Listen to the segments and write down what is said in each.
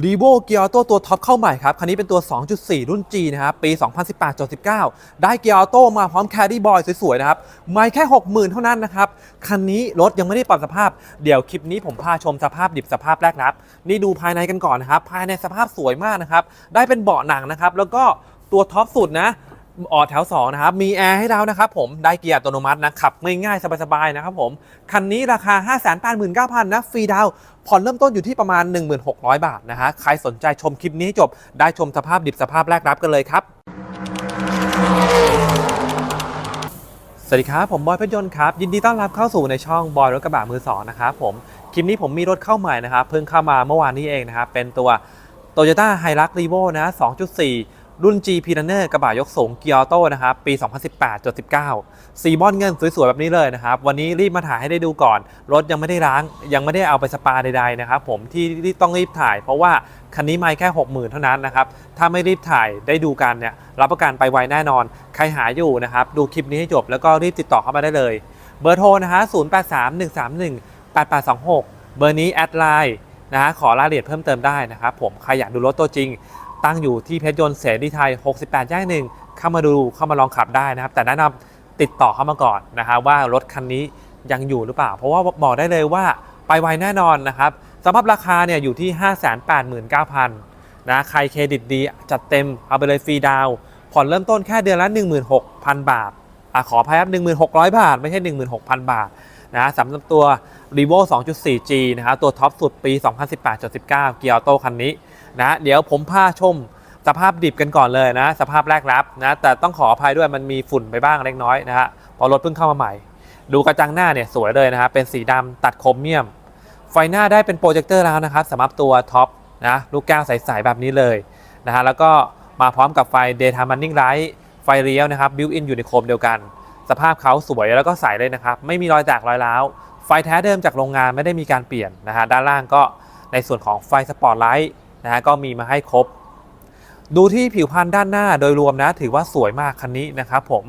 รีโวเกียร์ออโต้ตัวท็อปเข้าใหม่ครับ คันนี้เป็นตัว 2.4 รุ่น G นะครับ ปี 2018-19 ได้เกียร์ออโต้มาพร้อมแคดดี้บอยสวย ๆ นะครับ ไม่แค่ 60,000 เท่านั้นนะครับ คันนี้รถยังไม่ได้ปรับสภาพ เดี๋ยวคลิปนี้ผมพาชมสภาพดิบสภาพแรกรับ นี่ดูภายในกันก่อนนะครับ ภายในสภาพสวยมากนะครับ ได้เป็นเบาะหนังนะครับ แล้วก็ตัวท็อปสุดนะ ออดแถว2นะครับ มีแอร์ให้แล้วนะครับผม ได้เกียร์อัตโนมัตินะ ขับง่ายๆ สบายๆ นะครับผม คันนี้ราคา 589,000 นะ ฟรีดาวผ่อนเริ่มต้นอยู่ที่ประมาณ 1600 บาทนะฮะ ใครสนใจชมคลิปนี้ให้จบ ได้ชมสภาพดิบสภาพแรกรับกันเลยครับ สวัสดีครับ ผมบอยเพชรยนต์ครับ ยินดีต้อนรับเข้าสู่ในช่องบอยรถกระบะมือสองนะครับผม คลิปนี้ผมมีรถเข้าใหม่นะครับ เพิ่งเข้ามาเมื่อวานนี้เองนะครับ เป็นตัว Toyota Hilux Revo นะ2.4 รุ่น G p r u n n e r กระบะยกสูงเกียร์ออโต้นะครับปี 2018-19สีบอลเงินสวยๆ แบบนี้เลยนะครับ วันนี้รีบมาถ่ายให้ได้ดูก่อน รถยังไม่ได้ล้าง ยังไม่ได้เอาไปสปาใดๆนะครับผมที่ที่ต้องรีบถ่าย เพราะว่าคันนี้ไม่แค่ 60,000 เท่านั้นนะครับ ถ้าไม่รีบถ่ายได้ดูกันเนี่ยรับประกันไปไวแน่นอน ใครหาอยู่นะครับดูคลิปนี้ให้จบแล้วก็รีบติดต่อเข้ามาได้เลย เบอร์โทรนะฮะ0831318826 เบอร์นี้แอดไลน์นะฮะขอรายละเอียดเพิ่มเติมได้นะครับผมใครอยากดูรถตัวจริง ตั้งอยู่ที่เพชรยนต์เสรีไทย 68แยกหนึ่งเข้ามาดูเข้ามาลองขับได้นะครับ แต่แนะนำติดต่อเข้ามาก่อนนะฮะว่ารถคันนี้ยังอยู่หรือเปล่า เพราะว่าบอกได้เลยว่าไปไวแน่นอนนะครับสำหรับราคาเนี่ยอยู่ที่ 589,000นะใครเครดิตดีจัดเต็มเอาไปเลยฟรีดาวน์ผ่อนเริ่มต้นแค่เดือนละ 16,000 บาทอขออภัยครับ16,000 บาท ไม่ใช่ 16,000 บาทนะสำหรับตัว r e v o 2.4G นะครับตัวท็อปสุดปี 2018-19 เกียร์ออโต้คันนี้ นะเดี๋ยวผมพาชมสภาพดิบกันก่อนเลยนะ สภาพแรกรับนะแต่ต้องขออภัยด้วยมันมีฝุ่นไปบ้างเล็กน้อยนะฮะพอรถเพิ่งเข้ามาใหม่ ดูกระจังหน้าเนี่ยสวยเลยนะครับเป็นสีดำตัดโครเมียม ไฟหน้าได้เป็นโปรเจคเตอร์แล้วนะครับสำหรับตัวท็อปนะลูกแก้วใสๆแบบนี้เลยนะฮะแล้วก็มาพร้อมกับไฟ Daytime Running Light ไฟเลี้ยวนะครับ Built-in อยู่ในโคมเดียวกัน สภาพเขาสวยแล้วก็ใสเลยนะครับ ไม่มีรอยจากรอยร้าวไฟแท้เดิมจากโรงงานไม่ได้มีการเปลี่ยนนะฮะด้านล่างก็ในส่วนของไฟสปอร์ตไลท์ นะฮะก็มีมาให้ครบ ดูที่ผิวพรรณด้านหน้าโดยรวมนะ ถือว่าสวยมากคันนี้นะครับผม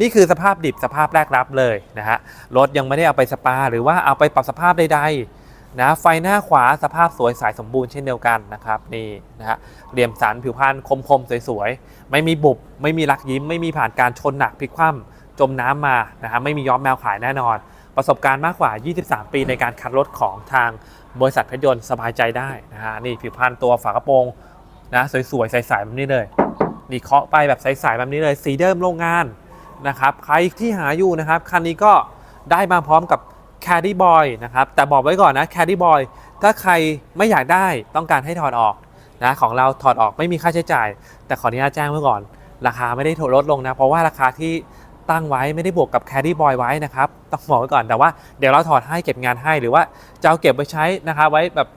นี่คือสภาพดิบสภาพแรกรับเลยนะฮะรถยังไม่ได้เอาไปสปา หรือว่าเอาไปปรับสภาพใดๆนะไฟหน้าขวาสภาพสวยสายสมบูรณ์เช่นเดียวกันนะครับนี่นะฮะเหลี่ยมสันผิวพรรณคมๆสวยๆไม่มีบุบไม่มีรักยิ้ม ไม่มีผ่านการชนหนักพลิกคว่ำจมน้ำมานะฮะไม่มีย้อมแมวขายแน่นอน ประสบการณ์มากกว่า 23 ปีในการคัดรถของทางบริษัทพยนต์สบายใจได้นะฮะนี่ผิวพรรณตัวฝากระโปรงนะสวยๆใสๆแบบนี้เลยนี่เคาะไปแบบใสๆแบบนี้เลยสีเดิมโรงงานนะครับใครที่หาอยู่นะครับคันนี้ก็ได้มาพร้อมกับ Caddy Boy นะครับแต่บอกไว้ก่อนนะ Caddy Boy ถ้าใครไม่อยากได้ต้องการให้ถอดออกนะของเราถอดออกไม่มีค่าใช้จ่าย แต่ขออนุญาตแจ้งไว้ก่อน ราคาไม่ได้ลดลงนะ เพราะว่าราคาที่ ตั้งไว้ไม่ได้บวกกับ Caddy Boy ไว้นะครับต้องบอกไว้ก่อนแต่ว่าเดี๋ยวเราถอดให้เก็บงานให้หรือว่าจะเอาเก็บไว้ใช้นะครับไว้แบบ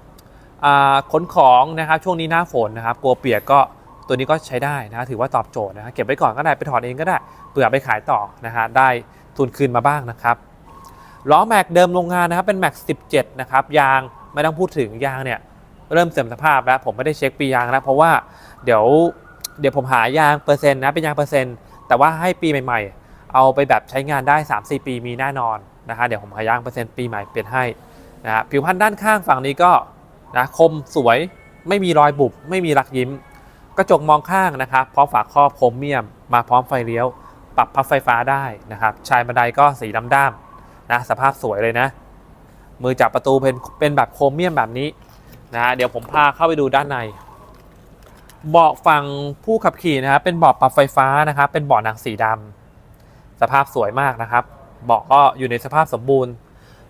ขนของนะครับช่วงนี้หน้าฝนนะครับกลัวเปียกก็ตัวนี้ก็ใช้ได้นะถือว่าตอบโจทย์นะเก็บไว้ก่อนก็ได้ไปถอดเองก็ได้เผื่อไปขายต่อนะฮะได้ทุนคืนมาบ้างนะครับล้อแม็กเดิมโรงงานนะครับเป็นแม็ก17 นะครับยางไม่ต้องพูดถึงยางเนี่ยเริ่มเสื่อมสภาพแล้วผมไม่ได้เช็คปียางแล้วเพราะว่าเดี๋ยวเดี๋ยวผมหายางเปอร์เซ็นต์นะเป็นยางเปอร์เซ็นต์แต่ว่าให้ปีใหม่ๆ เอาไปแบบใช้งานได้ 3-4 ปีมีแน่นอนนะฮะเดี๋ยวผมหายางเปอร์เซ็นต์ปีใหม่เปลี่ยนให้นะฮะผิวพรรณด้านข้างฝั่งนี้ก็นะคมสวยไม่มีรอยบุบไม่มีรักยิ้ม กระจกมองข้างนะครับพร้อมฝาครอบโครเมียม มาพร้อมไฟเลี้ยว ปรับพับไฟฟ้าได้นะครับชายบันไดก็สีดำด้ามนะสภาพสวยเลยนะ มือจับประตูเป็นเป็นแบบโครเมียมแบบนี้นะเดี๋ยวผมพาเข้าไปดูด้านในเบาะฝั่งผู้ขับขี่นะครับเป็นเบาะปรับไฟฟ้านะครับเป็นเบาะหนังสีดำ สภาพสวยมากนะครับเบาะก็อยู่ในสภาพสมบูรณ์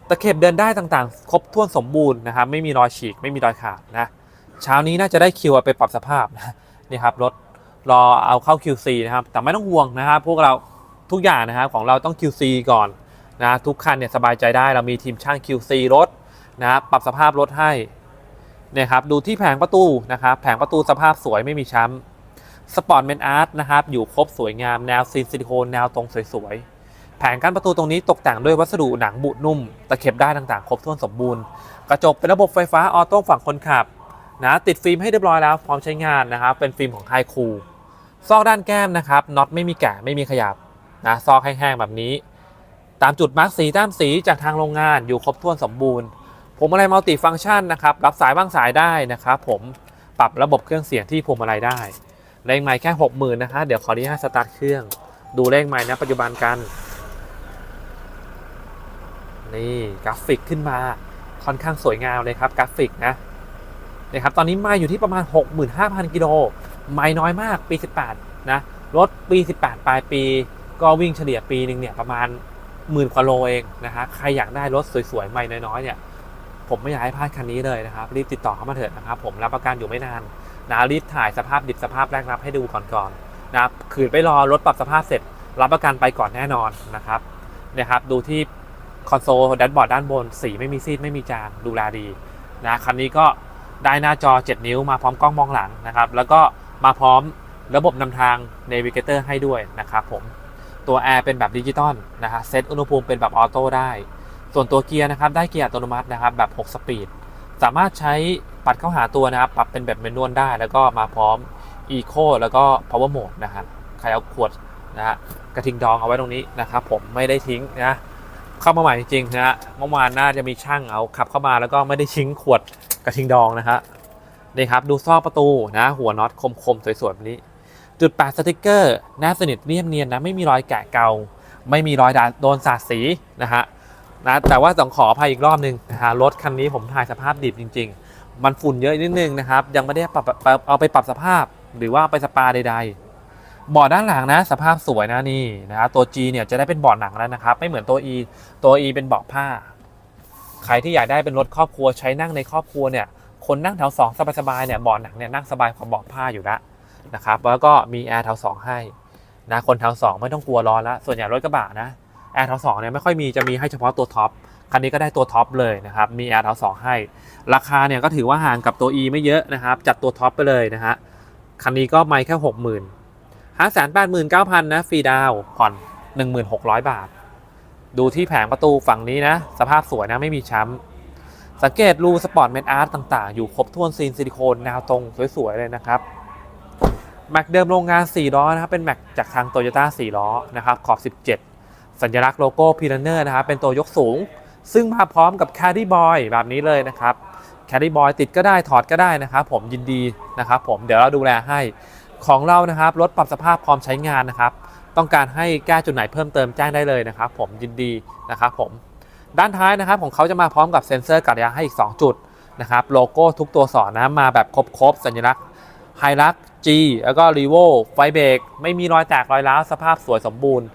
ตะเข็บเดินได้ต่างๆ ครบถ้วนสมบูรณ์นะครับไม่มีรอยฉีกไม่มีรอยขาดนะเช้านี้น่าจะได้คิวไปปรับสภาพนะนี่ครับรถรอเอาเข้า QC นะครับแต่ไม่ต้องห่วงนะครับพวกเราทุกอย่างนะครับของเราต้อง QC ก่อนนะทุกคันเนี่ยสบายใจได้เรามีทีมช่าง QC รถนะปรับสภาพรถให้นี่ครับดูที่แผงประตูนะครับแผงประตูสภาพสวยไม่มีช้ำ สปอร์ตเมนอาร์ตนะครับอยู่ครบสวยงามแนวซีนซิลิโคนแนวตรงสวยๆ แผงกั้นประตูตรงนี้ตกแต่งด้วยวัสดุหนังบุนุ่ม ตะเข็บได้ต่างๆ ครบถ้วนสมบูรณ์ กระจกเป็นระบบไฟฟ้าออโต้ฝั่งคนขับนะติดฟิล์มให้เรียบร้อยแล้วพร้อมใช้งานนะครับเป็นฟิล์มของไฮคูซอกด้านแก้มนะครับน็อตไม่มีแกะไม่มีขยับนะซอกแห้งๆแบบนี้ ตามจุดมาร์กสีตามสีจากทางโรงงานอยู่ครบถ้วนสมบูรณ์ ผมอะไรมัลติฟังก์ชันนะครับรับสายบ้างสายได้นะครับผมปรับระบบเครื่องเสียงที่พวงมาลัยได้ เลขไมค์แค่60,000นะฮะเดี๋ยวขออนุญาตสตาร์ทเครื่อง ดูเลขไมค์ณปัจจุบันกัน นี่กราฟิกขึ้นมาค่อนข้างสวยงามเลยครับกราฟิกนะนี่ครับตอนนี้ไมล์อยู่ที่ประมาณ 65,000 กิโลไมล์น้อยมากปี 18 นะรถปี 18 ปลายปี ก็วิ่งเฉลี่ยปีหนึ่งเนี่ยประมาณหมื่นกว่าโลเองนะฮะใครอยากได้รถสวยๆไมล์น้อยๆเนี่ย ผมไม่อยากให้พลาดคันนี้เลยนะครับ รีบติดต่อเข้ามาเถิดนะครับ ผมรับประกันอยู่ไม่นาน นะรีบถ่ายสภาพดิบสภาพแรกรับให้ดูก่อนๆนะครับขืนไปรอรถปรับสภาพเสร็จ รับประกันไปก่อนแน่นอนนะครับนี่ยครับดูที่คอนโซลแดชบอร์ดด้านบน สีไม่มีซีดไม่มีจางดูแลดีนะคันนี้ก็ได้หน้าจอ 7 นิ้วมาพร้อมกล้องมองหลังนะครับ แล้วก็มาพร้อมระบบนำทาง Navigator ให้ด้วยนะครับผมตัวแอร์เป็นแบบดิจิตอลนะฮะเซตอุณหภูมิเป็นแบบออโต้ได้ ส่วนตัวเกียร์นะครับ ได้เกียร์อัตโนมัตินะครับ แบบ 6 สปีด สามารถใช้ ปัดเข้าหาตัวนะครับ ปรับเป็นแบบเมนวลได้ แล้วก็มาพร้อม Eco แล้วก็ Power Mode นะฮะใครเอาขวดนะฮะกระทิงดองเอาไว้ตรงนี้นะครับผมไม่ได้ทิ้งนะเข้ามาใหม่จริงๆนะฮะเมื่อวานน่าจะมีช่างเอาขับเข้ามาแล้วก็ไม่ได้ชิ้งขวดกระทิงดองนะฮะนี่ครับดูซอกประตูนะหัวน็อตคมๆสวยๆแบบนี้ จุดแปดสติกเกอร์หน้าสนิทเรียบเนียนนะไม่มีรอยแกะเกาไม่มีรอยโดนสาดสีนะฮะนะแต่ว่าต้องขออภัยอีกรอบหนึ่งนะฮะรถคันนี้ผมถ่ายสภาพดิบจริง ๆ มันฝุ่นเยอะนิดนึงนะครับ ยังไม่ได้ปรับเอาไปปรับสภาพหรือว่าไปสปาใดๆเบาะด้านหลังนะ สภาพสวยนะนี่นะตัว G เนี่ยจะได้เป็นเบาะหนังแล้วนะครับ ไม่เหมือนตัว E ตัว E เป็นเบาะผ้าใครที่อยากได้เป็นรถครอบครัวใช้นั่งในครอบครัวเนี่ยคนนั่งแถว2สบายๆเนี่ยเบาะหนังเนี่ยนั่งสบายกว่าเบาะผ้าอยู่แล้วนะครับแล้วก็มีแอร์แถว2ให้นะคนแถว2ไม่ต้องกลัวร้อนละส่วนใหญ่รถกระบะนะแอร์แถว2เนี่ยไม่ค่อยมีจะมีให้เฉพาะตัวท็อป คันนี้ก็ได้ตัวท็อปเลยนะครับ มีแอร์แถว2ให้ ราคาเนี่ยก็ถือว่าห่างกับตัว E ไม่เยอะนะครับ จัดตัวท็อปไปเลยนะฮะ คันนี้ก็ไม่แค่60,000 5 8 9 0 0 0นแปดหมื่นเก้าพันนะฟรีดาวผ่อน์ผ่อน1,600บาท ดูที่แผงประตูฝั่งนี้นะ สภาพสวยนะไม่มีช้ำ สังเกตรูสปอร์ตเมทอาร์ตต่างๆ อยู่ครบถ้วนซีนซิลิโคนแนวตรงสวยๆเลยนะครับแม็กเดิมโรงงาน 4 ล้อนะครับเป็นแม็กจากทางโตโยต้า4ล้อนะครับขอบ 17 สัญลักษณ์โลโก้พีรันเนอร์นะครับเป็นตัวยกสูง ซึ่งมาพร้อมกับ c a d d y Boy แบบนี้เลยนะครับ c a d d y Boy ติดก็ได้ถอดก็ได้นะครับผมยินดีนะครับผมเดี๋ยวเราดูแลให้ของเรานะครับรถปรับสภาพพร้อมใช้งานนะครับ ต้องการให้แก้จุดไหนเพิ่มเติมแจ้งได้เลยนะครับ ผมยินดีนะครับผมด้านท้ายนะครับของเขาจะมาพร้อมกับเซ็นเซอร์กัดยางให้อีก 2 จุดนะครับโลโก้ทุกตัวสอนนะมาแบบครบๆสัญลักษณ์ไฮรัก G แล้วก็ r e v o ไฟเบรกไม่มีรอยแตกรอยร้าวสภาพสวยสมบูรณ์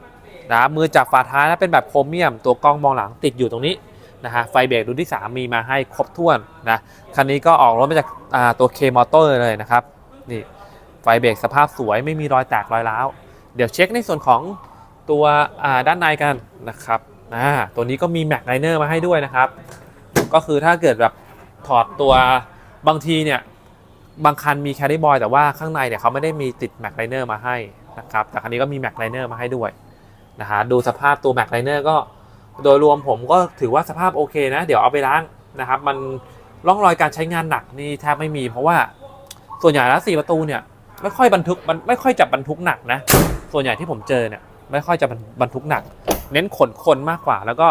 นะมือจับฝาท้ายนะเป็นแบบโครเมียม ตัวกล้องมองหลังติดอยู่ตรงนี้นะฮะไฟเบรกรุ่นที่ 3 มีมาให้ครบถ้วนนะคันนี้ก็ออกรถมาจากาตัว K Motor เลยนะครับนี่ไฟเบรกสภาพสวยไม่มีรอยแตกรอยร้าว เดี๋ยวเช็คในส่วนของตัวด้านในกันนะครับอ่าตัวนี้ก็มีแม็กไลเนอร์มาให้ด้วยนะครับ ก็คือถ้าเกิดแบบถอดตัวบางทีเนี่ยบางคันมีแคดดี้บอยแต่ว่าข้างในเนี่ยเขาไม่ได้มีติดแม็กไลเนอร์มาให้นะครับแต่คันนี้ก็มีแม็กไลเนอร์มาให้ด้วย นะฮะดูสภาพตัวแม็กไลเนอร์ก็โดยรวมผมก็ถือว่าสภาพโอเคนะ เดี๋ยวเอาไปล้างนะครับ มันร่องรอยการใช้งานหนักนี่แทบไม่มีเพราะว่าส่วนใหญ่แล้วสี่ประตูเนี่ยไม่ค่อยบรรทุกมันไม่ค่อยจับบรรทุกหนักนะ ส่วนใหญ่ที่ผมเจอเนี่ยไม่ค่อยจะบรรทุกหนัก เน้นขนคนมากกว่า แล้วก็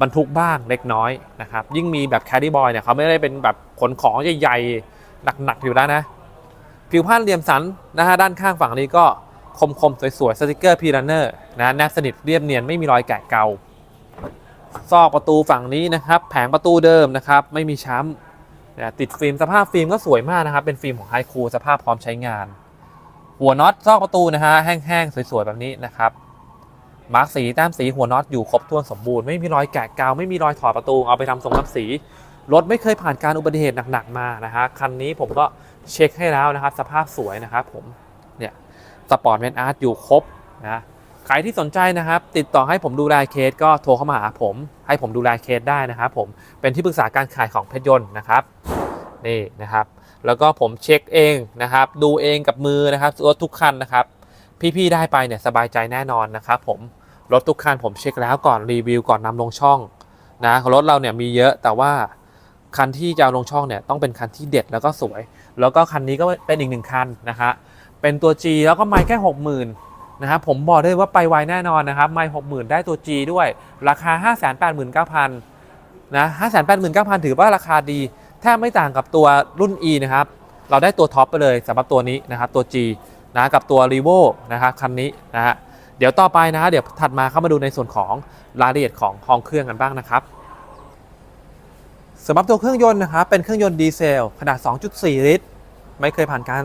บรรทุกบ้างเล็กน้อยนะครับ ยิ่งมีแบบแคดดี้บอยเนี่ยเขาไม่ได้เป็นแบบขนของใหญ่ๆหนักๆอยู่แล้วนะ ผิวผ้าเหลี่ยมสันนะฮะด้านข้างฝั่งนี้ก็ คมๆ สวยๆ สติกเกอร์พีรันเนอร์นะแนบสนิทเรียบเนียนไม่มีรอยแกะเกาซอกประตูฝั่งนี้นะครับ แผงประตูเดิมนะครับ ไม่มีช้ำนะติดฟิล์มสภาพฟิล์มก็สวยมากนะครับ เป็นฟิล์มของไฮคูสภาพพร้อมใช้งาน หัวน็อตซอกประตูนะฮะแห้งๆ สวยๆ แบบนี้นะครับมาร์กสีแต้มสีหัวน็อตอยู่ครบถ้วนสมบูรณ์ไม่มีรอยแกะกาวไม่มีรอยถอดประตูเอาไปทำทรงน้ำสีรถไม่เคยผ่านการอุบัติเหตุหนักๆมานะฮะคันนี้ผมก็เช็คให้แล้วนะครับ สภาพสวยนะครับผม สปอร์ตแมนอาร์ตอยู่ครบนะใครที่สนใจนะครับ ติดต่อให้ผมดูแลเคสก็โทรเข้ามาหาผม ให้ผมดูแลเคสได้นะครับผมเป็นที่ปรึกษาการขายของเพชรยนต์นะครับนี่นะครับ แล้วก็ผมเช็คเองนะครับ ดูเองกับมือนะครับรถทุกคันนะครับ พี่ๆได้ไปเนี่ยสบายใจแน่นอนนะครับผมรถทุกคันผมเช็คแล้วก่อนรีวิวก่อนนำลงช่องนะรถเราเนี่ยมีเยอะแต่ว่าคันที่จะลงช่องเนี่ยต้องเป็นคันที่เด็ดแล้วก็สวย แล้วก็คันนี้ก็เป็นอีกหนึ่งคันนะฮะ เป็นตัว G แล้วก็ไม่แค่ 60,000นะครับผมบอกได้ว่าไปไวแน่นอนนะครับไม่60,000ได้ตัว G ด้วย ราคา 589,000นะ589,000ถือว่าราคาดี แทบไม่ต่างกับตัวรุ่น E นะครับ เราได้ตัวท็อปไปเลยสำหรับตัวนี้นะครับตัว G นะกับตัว r e v o นะครับคันนี้นะฮะเดี๋ยวต่อไปนะฮะเดี๋ยวถัดมาเข้ามาดูในส่วนของรายละเอียดของห้องเครื่องกันบ้างนะครับสำหรับตัวเครื่องยนต์นะครับเป็นเครื่องยนต์ดีเซลขนาด 2.4 ลิตร ไม่เคยผ่านการ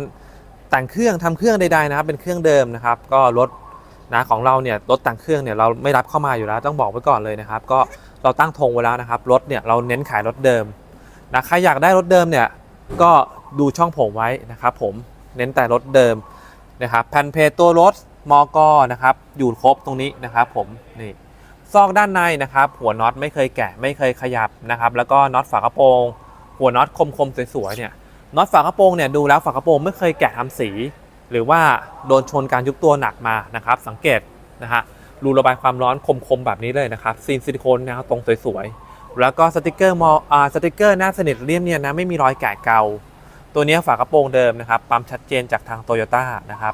แต่งเครื่องทำเครื่องใดๆนะครับเป็นเครื่องเดิมนะครับ ก็รถนะของเราเนี่ยรถแต่งเครื่องเนี่ยเราไม่รับเข้ามาอยู่แล้วต้องบอกไว้ก่อนเลยนะครับ ก็เราตั้งธงไว้แล้วนะครับรถเนี่ยเราเน้นขายรถเดิมนะใครอยากได้รถเดิมเนี่ยก็ดูช่องผมไว้นะครับ ผมเน้นแต่รถเดิมนะครับแผ่นเพตัวรถมอกนะครับอยู่ครบตรงนี้นะครับ ผมนี่ซอกด้านในนะครับ หัวน็อตไม่เคยแกะไม่เคยขยับนะครับ แล้วก็น็อตฝากระโปรง หัวน็อตคมๆสวยๆเนี่ย น็อตฝากระโปรงเนี่ยดูแล้วฝากระโปรงไม่เคยแกะทำสี หรือว่าโดนชนการยุบตัวหนักมานะครับ สังเกตนะฮะรูระบายความร้อนคมๆแบบนี้เลยนะครับซีนซิลิโคนนะครับตรงสวยๆแล้วก็สติกเกอร์มออ่าสติกเกอร์หน้าสนิทเรียมเนี่ยนะไม่มีรอยแกะเกาตัวนี้ฝากระโปรงเดิมนะครับปั๊มชัดเจนจากทางโตโยต้านะครับ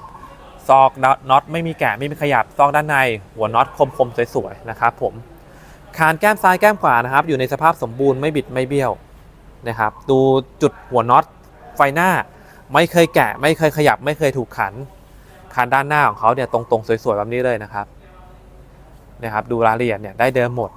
ซอกน็อตไม่มีแกะไม่มีขยับซอกด้านใน หัวน็อตคมๆสวยๆนะครับผมคานแก้มซ้ายแก้มขวานะครับ อยู่ในสภาพสมบูรณ์ไม่บิดไม่เบี้ยวนะครับ ดูจุดหัวน็อต ไฟหน้า ไม่เคยแกะ ไม่เคยขยับ ไม่เคยถูกขันคานด้านหน้าของเขาเนี่ยตรงๆสวยๆแบบนี้เลยนะครับนะครับดูรายละเอียดเนี่ยได้เดิมหมด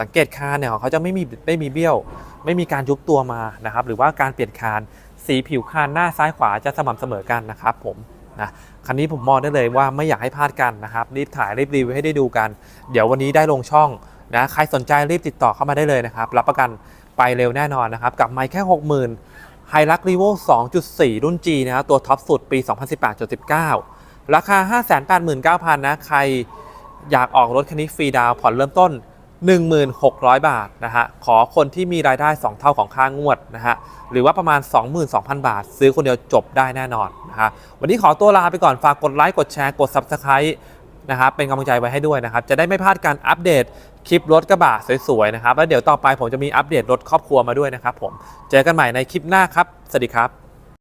สังเกตคานเนี่ยของเขาจะไม่มีไม่มีเบี้ยว ไม่มีการยุบตัวมานะครับหรือว่าการเปลี่ยนคานสีผิวคานหน้าซ้ายขวาจะสม่ำเสมอกันนะครับผมนะคันนี้ผมมองได้เลยว่าไม่อยากให้พลาดกันนะครับรีบถ่ายรีบรีวิวให้ได้ดูกัน เดี๋ยววันนี้ได้ลงช่องนะใครสนใจรีบติดต่อเข้ามาได้เลยนะครับ รับประกันไปเร็วแน่นอนนะครับกับไมค์แค่ 60,000 ไฮรักรีโว2.4 รุ่น G นะครับตัวท็อปสุดปี 2018-19 ราคา 589,000 นะ ใครอยากออกรถคันนี้ฟรีดาวผ่อนเริ่มต้น 16,000 บาทนะฮะ ขอคนที่มีรายได้ 2 เท่าของค่างวดนะฮะ หรือว่าประมาณ 22,000 บาท ซื้อคนเดียวจบได้แน่นอนนะฮะ วันนี้ขอตัวลาไปก่อน ฝากกดไลค์ กดแชร์ กด Subscribe นะครับ เป็นกำลังใจไว้ให้ด้วยนะครับ จะได้ไม่พลาดการอัปเดต คลิปรถกระบะสวยๆนะครับ แล้วเดี๋ยวต่อไปผมจะมีอัปเดตรถครอบครัวมาด้วยนะครับผม เจอกันใหม่ในคลิปหน้าครับ สวัสดีครับ